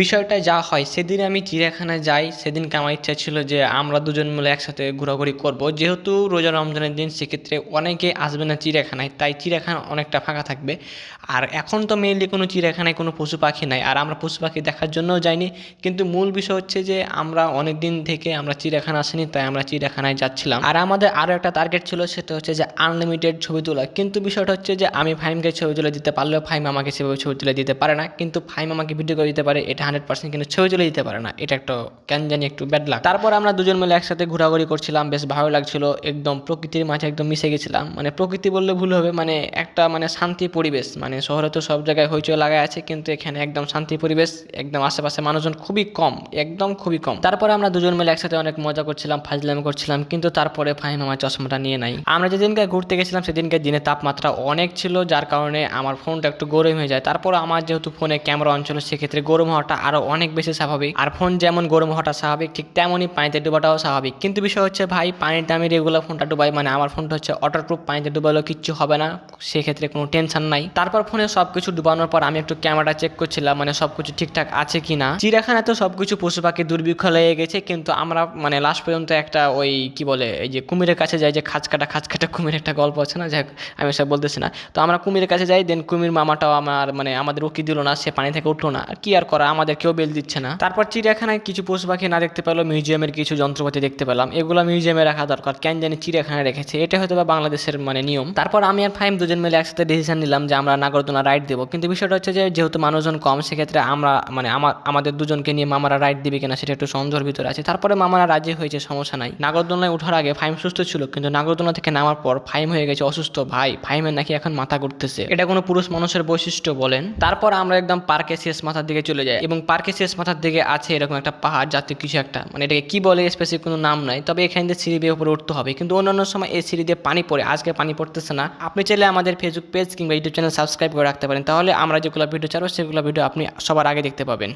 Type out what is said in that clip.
বিষয়টা যা হয়, সেদিন আমি চিড়িয়াখানায় যাই, সেদিনকে আমার ইচ্ছা ছিল যে আমরা দুজন মিলে একসাথে ঘোরাঘুরি করব। যেহেতু রোজা রমজানের দিন, সেক্ষেত্রে অনেকে আসবে না চিড়িয়াখানায়, তাই চিড়িয়াখানা অনেকটা ফাঁকা থাকবে। আর এখন তো মেনলি কোনো চিড়িয়াখানায় কোনো পশু পাখি নাই, আর আমরা পশু পাখি দেখার জন্যও যাইনি। কিন্তু মূল বিষয় হচ্ছে যে আমরা অনেক দিন থেকে আমরা চিড়িয়াখানা আসিনি, তাই আমরা চিড়িয়াখানায় যাচ্ছিলাম। আর আমাদের আরও একটা টার্গেট ছিল, সেটা হচ্ছে যে আনলিমিটেড ছবি তোলা। কিন্তু বিষয়টা হচ্ছে যে আমি ফাইমকে ছবি তুলে দিতে পারলেও ফাইম আমাকে সেভাবে ছবি তুলে দিতে পারে না। কিন্তু ফাইম আমাকে ভিডিও করে দিতে পারে, এটা হান্ড্রেড পার্সেন্ট কিন্তু ছবি তুলে দিতে পারে না। এটা একটা কেন জানি একটু ব্যাড লাগ তারপর আমরা দুজন মিলে একসাথে ঘোরাঘুরি করছিলাম, বেশ ভালো লাগছিল, একদম প্রকৃতির মাঝে একদম মিশে গেছিলাম। মানে প্রকৃতি বললে ভুল হবে মানে একটা মানে শান্তি পরিবেশ মানে শহরে তো সব জায়গায় হইচই লাগাই আছে, কিন্তু এখানে একদম শান্তি পরিবেশ, একদম আশেপাশে মানুষজন খুবই কম, একদম খুবই কম। তারপরে আমরা দুজন মিলে একসাথে অনেক মজা করছিলাম, ফাজলামি করছিলাম, কিন্তু তারপরে ফাহিম আমার চশমাটা নিয়ে নাই। আমরা যেদিনকে ঘুরতে গেছিলাম, সেদিনকে দিনে তাপমাত্রা অনেক ছিল, যার কারণে আমার ফোনটা একটু গরম হয়ে যায়। তারপর আমার যেহেতু ফোনে ক্যামেরা অন ছিল, সেক্ষেত্রে গরম হওয়াটা আরও অনেক বেশি স্বাভাবিক। আর ফোন যেমন গরম হওয়াটা স্বাভাবিক, ঠিক তেমনই পানিতে ডুবাটাও স্বাভাবিক। কিন্তু বিষয় হচ্ছে ভাই, পানিতে আমি রেগুলার ফোনটা ডুবাই মানে আমার ফোনটা হচ্ছে ওয়াটারপ্রুফ পানিতে ডুবালেও কিচ্ছু হবে না, সেক্ষেত্রে কোনো টেনশন নাই। তারপর ফোনে সব কিছু ডুবানোর পর আমি একটু ক্যামেরাটা চেক করছিলাম মানে সব কিছু ঠিকঠাক আছে কি না চিড়িয়াখানায় তো সব কিছু পশু পাখি দুর্ভিক্ষ লেগে গেছে, কিন্তু আমরা মানে লাস্ট পর্যন্ত একটা ওই, কি বলে, এই যে কুমিরের কাছে যাই, যে খাঁচ কাটা খাঁচ কাটা কুমির একটা গল্প আছে না যাই আমি সব বলতেছি না। তো আমরা কুমিরের কাছে যাই দেন কুমির মামাটাও আমার মানে আমাদের উকি দিল না, সে পানি থেকে উঠল না। কি আর করা? আমাদের কেউ বেল দিচ্ছে না। তারপর চিড়িয়াখানায় কিছু পশু পাখি না দেখতে পেল মিউজিয়ামের কিছু যন্ত্রপাতি দেখতে পেলাম। এগুলো মিউজিয়ামে রাখা দরকার। কেন জানি চিড়িয়াখানায় রেখেছে। এটা হয়তো বা বাংলাদেশের মানে নিয়ম। তারপর আমি আর ফাইম দুজন মিলে একসাথে ডিসিশন নিলাম যে আমরা নাগরদোলা রাইড দেবো। কিন্তু বিষয়টা হচ্ছে যে, যেহেতু মানুষজন কম, সেক্ষেত্রে আমরা মানে আমার আমাদের দুজনকে নিয়ে মামারা রাইড দিবে কিনা সেটা একটু সন্দেহের ভিতরে আছে। তারপরে মামারা রাজি হয়েছে, সমস্যা নাই। নাগরদোলায় ওঠার আগে ফাইম সুস্থ ছিল, কিন্তু নাগরদোলা থেকে নামার পর ফাইম হয়ে গেছে অসুস্থ। ভাই ফাইমের নাকি এখন মাথা ঘুরতেছে। এটা কোনো পুরুষ মানুষের বৈশিষ্ট্য বলেন? তারপর আমরা একদম পার্কে শেষ মাথার দিকে চলে যাই। এবং পার্কের শেষ মাথার দিকে আছে এরকম একটা পাহাড় জাতীয় কিছু একটা। মানে এটাকে কী বলে স্পেসিফিক কোনো নাম নাই, তবে এখান দিয়ে সিঁড়ি দিয়ে উপরে উঠতে হবে। কিন্তু অন্যান্য সময় এই সিঁড়ি দিয়ে পানি পড়ে, আজকে পানি পড়তেছে না। আপনি চাইলে আমাদের ফেসবুক পেজ কিংবা ইউটিউব চ্যানেল সাবস্ক্রাইব করে রাখতে পারেন। তাহলে আমরা যেগুলো ভিডিও চাবো সেগুলো ভিডিও আপনি সবার আগে দেখতে পাবেন।